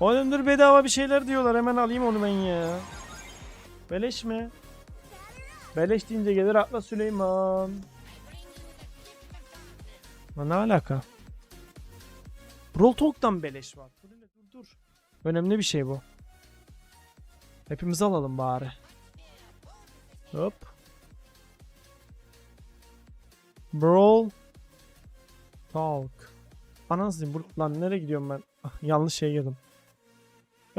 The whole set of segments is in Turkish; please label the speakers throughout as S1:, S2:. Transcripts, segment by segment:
S1: Oğlum bedava bir şeyler diyorlar. Hemen alayım onu ben ya. Beleş mi? Beleş deyince gelir akla Süleyman. Lan ne alaka? Brawl Talk'tan beleş var. Dur dur. Önemli bir şey bu. Hepimizi alalım bari. Hop. Brawl Talk. Anasını lan nereye gidiyorum ben? Ah, yanlış şeye girdim.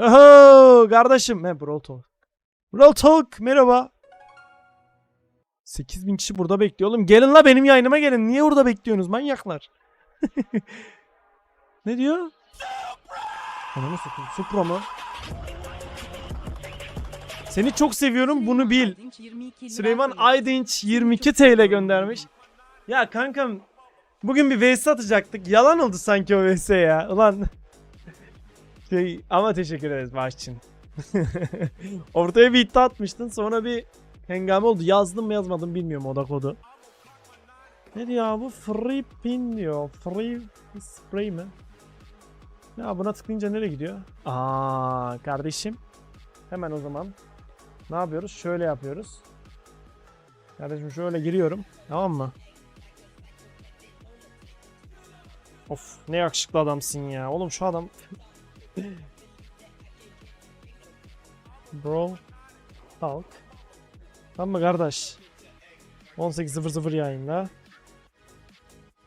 S1: Oho kardeşim. He Brawl Talk. Brawl Talk merhaba. 8000 kişi burada bekliyor oğlum. Gelin la benim yayınıma gelin. Niye orada bekliyorsunuz manyaklar? ne diyor? Ananı satayım. Supra mı? Seni çok seviyorum bunu bil. Süleyman Aydınç 22 TL göndermiş. Ya kankam bugün bir vs atacaktık. Yalan oldu sanki o vs ya. Ulan şey, ama teşekkür ederiz bağış için. Ortaya bir iddia atmıştın sonra bir hengame oldu. Yazdım mı yazmadım bilmiyorum oda kodu. Ne diyor abi? Free pin diyor. Free spray mi? Ya buna tıklayınca nereye gidiyor? Aa kardeşim. Hemen o zaman ne yapıyoruz? Şöyle yapıyoruz. Kardeşim şöyle giriyorum. Tamam mı? Of ne yakışıklı adamsın ya. Oğlum şu adam... Bro. Talk. Tamam mı kardeş? 18.00 yayında.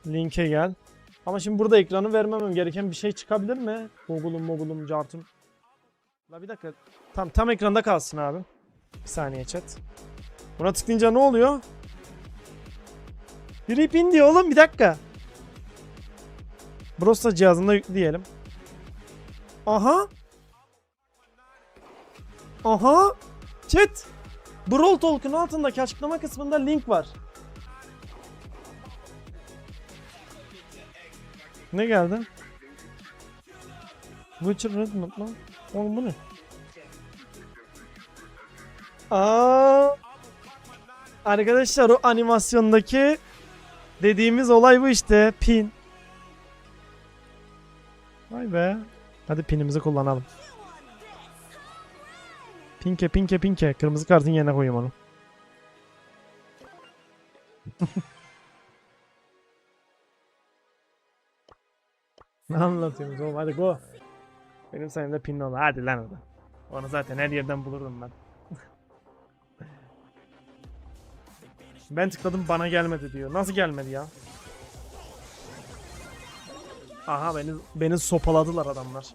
S1: Linke gel. Ama şimdi burada ekranı vermemem gereken bir şey çıkabilir mi? Google'um mogulum cartım. La bir dakika. Tam tam ekranda kalsın abi. Bir saniye chat. Buna tıklayınca ne oluyor? Grip in diyor oğlum bir dakika. Brosta cihazında yükleyelim. Aha. Aha. Chat. Brawl Talk'un altındaki açıklama kısmında link var. Ne geldi? Witcher Red Map lan. Oğlum bu ne? Aa. Arkadaşlar o animasyondaki dediğimiz olay bu işte. Pin. Vay be. Hadi pinimizi kullanalım. Pinke pinke pinke. Kırmızı kartın yerine koyayım onu. ne anlatıyorsunuz oğlum hadi go. Benim sayemde pin oldu. Hadi lan orada. Onu zaten her yerden bulurdum ben. ben tıkladım bana gelmedi diyor. Nasıl gelmedi ya? Aha beni beni sopaladılar adamlar.